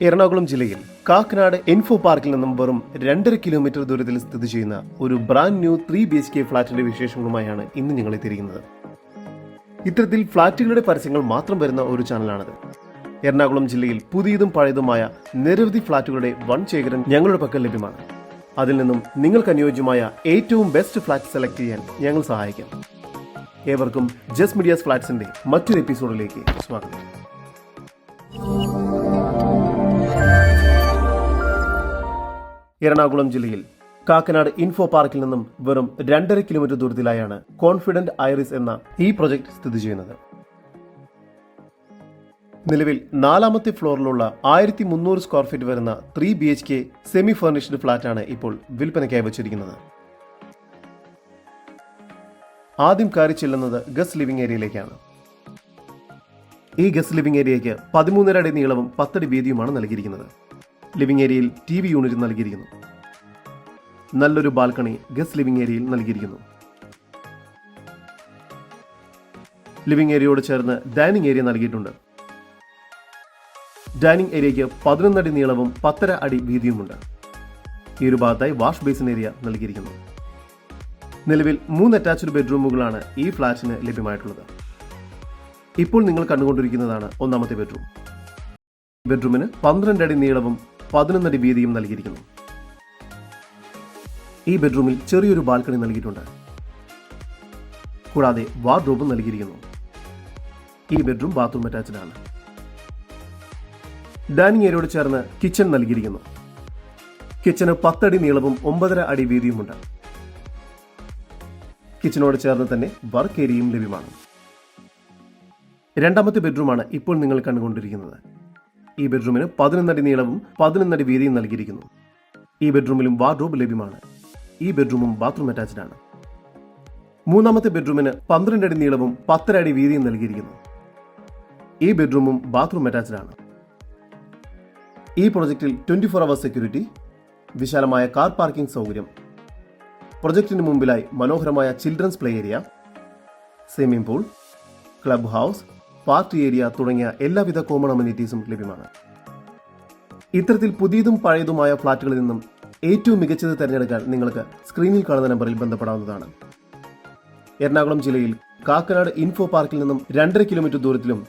എറണാകുളം ജില്ലയിൽ കാക്കനാട് ഇൻഫോ പാർക്കിൽ നിന്നും വെറും രണ്ടര കിലോമീറ്റർ ദൂരത്തിൽ സ്ഥിതി ചെയ്യുന്ന ഒരു brand new three B H K ഫ്ളാറ്റിന്റെ വിശേഷങ്ങളുമായാണ് ഇന്ന് ഞങ്ങൾ എത്തിയിരിക്കുന്നത് ഇത്തരത്തിൽ ഫ്ളാറ്റുകളുടെ പരസ്യങ്ങൾ മാത്രം വരുന്ന ഒരു ചാനലാണിത്. എറണാകുളം ജില്ലയിൽ പുതിയതും പഴയതുമായ നിരവധി ഫ്ളാറ്റുകളുടെ വൺ ശേഖരം ഞങ്ങളുടെ പക്കൽ ലഭ്യമാണ്. അതിൽ നിന്നും നിങ്ങൾക്ക് അനുയോജ്യമായ ഏറ്റവും ബെസ്റ്റ് ഫ്ളാറ്റ് സെലക്ട് ചെയ്യാൻ ഞങ്ങൾ സഹായിക്കാം. ഏവർക്കും ജസ്റ്റ് മീഡിയാസ് ഫ്ളാറ്റ്സിന്റെ മറ്റൊരു എപ്പിസോഡിലേക്ക് സ്വാഗതം. എറണാകുളം ജില്ലയിൽ. കാക്കനാട് ഇൻഫോ പാർക്കിൽ നിന്നും വെറും രണ്ടര കിലോമീറ്റർ ദൂരത്തിലായാണ് കോൺഫിഡന്റ് ഐറിസ് എന്ന ഈ പ്രൊജക്ട് സ്ഥിതി ചെയ്യുന്നത്. നിലവിൽ നാലാമത്തെ ഫ്ലോറിലുള്ള ആയിരത്തി മുന്നൂറ് സ്ക്വയർ ഫീറ്റ് വരുന്ന three B H K semi furnished ഫ്ളാറ്റാണ് ഇപ്പോൾ വിൽപ്പനയ്ക്കായി വച്ചിരിക്കുന്നത്. ആദ്യം കയറി ചെല്ലുന്നത് ഗസ്റ്റ് ലിവിംഗ് ഏരിയയിലേക്കാണ് ഈ ഗസ്റ്റ് ലിവിംഗ് ഏരിയയ്ക്ക് പതിമൂന്നര അടി നീളവും പത്തടി വീതിയുമാണ് നൽകിയിരിക്കുന്നത്. ലിവിംഗ് ഏരിയയിൽ ടി വി യൂണിറ്റ് നൽകിയിരിക്കുന്നു. നല്ലൊരു ബാൽക്കണി ഗസ്റ്റ് ലിവിംഗ് ഏരിയയിൽ നൽകിയിരിക്കുന്നു. ലിവിംഗ് ഏരിയയോട് ചേർന്ന് ഡൈനിങ് ഏരിയ നൽകിയിട്ടുണ്ട്. ഡൈനിങ് ഏരിയയ്ക്ക് പതിനൊന്നടി നീളവും പത്തര അടി വീതിയുമുണ്ട്. ഈ ഒരു ഭാഗത്തായി വാഷ് ബേസിൻ ഏരിയ നൽകിയിരിക്കുന്നു. നിലവിൽ മൂന്ന് അറ്റാച്ച്ഡ് ബെഡ്റൂമുകളാണ് ഈ ഫ്ലാറ്റിന് ലഭ്യമായിട്ടുള്ളത്. ഇപ്പോൾ നിങ്ങൾ കണ്ടുകൊണ്ടിരിക്കുന്നതാണ് ഒന്നാമത്തെ ബെഡ്റൂം. ബെഡ്റൂമിന് പന്ത്രണ്ട് അടി നീളവും പതിനൊന്നടി വീതിയും നൽകിയിരിക്കുന്നു. ഈ ബെഡ്റൂമിൽ ചെറിയൊരു ബാൽക്കണി നൽകിയിട്ടുണ്ട്. കൂടാതെ വാർഡ്രോബും നൽകിയിരിക്കുന്നു. ഈ ബെഡ്റൂം ബാത്റൂം അറ്റാച്ച്ഡ് ആണ് ഡൈനിങ് ഏരിയയോട് ചേർന്ന് കിച്ചൺ നൽകിയിരിക്കുന്നു. കിച്ചന് പത്തടി നീളവും ഒമ്പതര അടി വീതിയുമുണ്ട്. കിച്ചനോട് ചേർന്ന് തന്നെ വർക്ക് ഏരിയയും ലഭ്യമാണ്. രണ്ടാമത്തെ ബെഡ്റൂമാണ് ഇപ്പോൾ നിങ്ങൾ കണ്ടുകൊണ്ടിരിക്കുന്നത്. ഈ ബെഡ്റൂമിന് പതിനൊന്നടി നീളവും പതിനൊന്നടി വീതിയും നൽകിയിരിക്കുന്നു. ഈ ബെഡ്റൂമിലും വാർഡ്രോബ് ലഭ്യമാണ്. ഈ ബെഡ്റൂമും ബാത്റൂം അറ്റാച്ച്ഡ് ആണ്. മൂന്നാമത്തെ ബെഡ്റൂമിന് പന്ത്രണ്ട് അടി നീളവും പത്തര അടി വീതിയും നൽകിയിരിക്കുന്നു. ഈ ബെഡ്റൂമും ബാത്റൂം അറ്റാച്ച്ഡ് ആണ്. ഈ പ്രൊജക്റ്റിൽ ട്വന്റി ഫോർ അവർ സെക്യൂരിറ്റി വിശാലമായ കാർ പാർക്കിംഗ് സൗകര്യം പ്രൊജക്റ്റിന് മുമ്പിലായി മനോഹരമായ children's play area swimming pool club house party area തുടങ്ങിയ എല്ലാവിധ കോമൺ അമ്യൂണിറ്റീസും ലഭ്യമാണ്. ഇത്തരത്തിൽ പുതിയതും പഴയതുമായ ഫ്ളാറ്റുകളിൽ നിന്നും ഏറ്റവും മികച്ചത് തിരഞ്ഞെടുക്കാൻ നിങ്ങൾക്ക് സ്ക്രീനിൽ കാണുന്ന നമ്പറിൽ ബന്ധപ്പെടാവുന്നതാണ്. എറണാകുളം ജില്ലയിൽ കാക്കനാട് ഇൻഫോ പാർക്കിൽ നിന്നും രണ്ടര കിലോമീറ്റർ ദൂരത്തിലും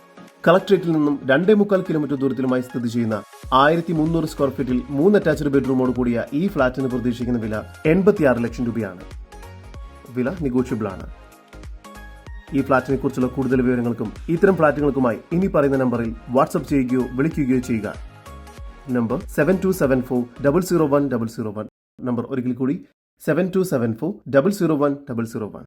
കളക്ട്രേറ്റിൽ നിന്നും രണ്ടേ മുക്കാൽ കിലോമീറ്റർ ദൂരത്തിലുമായി സ്ഥിതി ചെയ്യുന്ന ആയിരത്തി മുന്നൂറ് സ്ക്വയർ ഫീറ്റിൽ മൂന്ന് അറ്റാച്ച്ഡ് ബെഡ്റൂമോട് കൂടിയ ഈ ഫ്ളാറ്റിന് പ്രതീക്ഷിക്കുന്ന വില എൺപത്തിയാറ് ലക്ഷം രൂപയാണ്. വില നെഗോഷ്യബിൾ ആണ് ഈ ഫ്ളാറ്റിനെ കുറിച്ചുള്ള കൂടുതൽ വിവരങ്ങൾക്കും ഇത്തരം ഫ്ളാറ്റുകൾക്കുമായി ഇനി പറയുന്ന നമ്പറിൽ വാട്സ്ആപ്പ് ചെയ്യുകയോ വിളിക്കുകയോ ചെയ്യുക. Number seven two seven four double zero one double zero one number ഒരിക്കൽ കൂടി seven two seven four double zero one double zero one